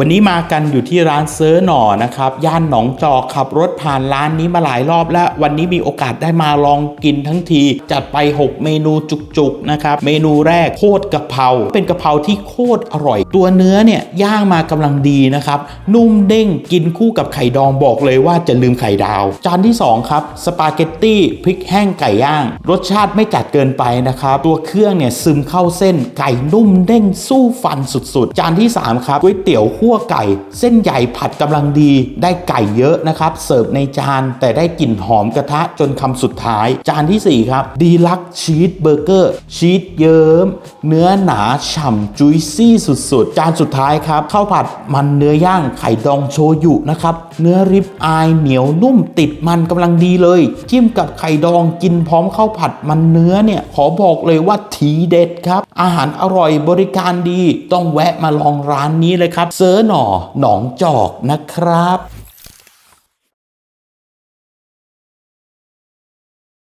วันนี้มากันอยู่ที่ร้านเซอร์หน่อนะครับ ย่านหนองจอกขับรถผ่านร้านนี้มาหลายรอบแล้ว วันนี้มีโอกาสได้มาลองกินทั้งที จัดไป 6 เมนูจุกๆนะครับ เมนูแรกโคตรกะเพราเป็นกะเพราที่โคตรอร่อย ตัวเนื้อเนี่ยย่างมากำลังดีนะครับ นุ่มเด้งกินคู่กับไข่ดองบอกเลยว่าจะลืมไข่ดาว จานที่ 2 ครับสปาเกตตี้พริกแห้งไก่ย่าง รสชาติไม่จัดเกินไปนะครับตัวเครื่องเนี่ยซึมเข้าเส้นไก่นุ่มเด้งสู้ฟันสุดๆ จานที่ 3 ครับก๋วยเตี๋ยวคั่วไก่ เส้นใหญ่ผัดกำลังดี ได้ไก่เยอะนะครับ เสิร์ฟในจานแต่ได้กลิ่นหอมกระทะจนคำสุดท้าย จานทีสี่ 4 ครับดีลักชีสเบอร์เกอร์ชีสเยิ้ม เนื้อหนาฉ่ำจุยซี่สุดๆ จานสุดท้ายครับข้าวผัดมันเนื้อย่างไข่ดองโชยุนะครับเนื้อริบอายเหนียวนุ่มติดมันกำลังดีเลย จิ้มกับไข่ดองกินพร้อมข้าวผัดมันเนื้อเนี่ยขอบอกเลยว่าทีเด็ดครับ อาหารอร่อยบริการดี ต้องแวะมาลองร้านนี้เลยครับเซอร์อหน่อหนองจอกนะครับ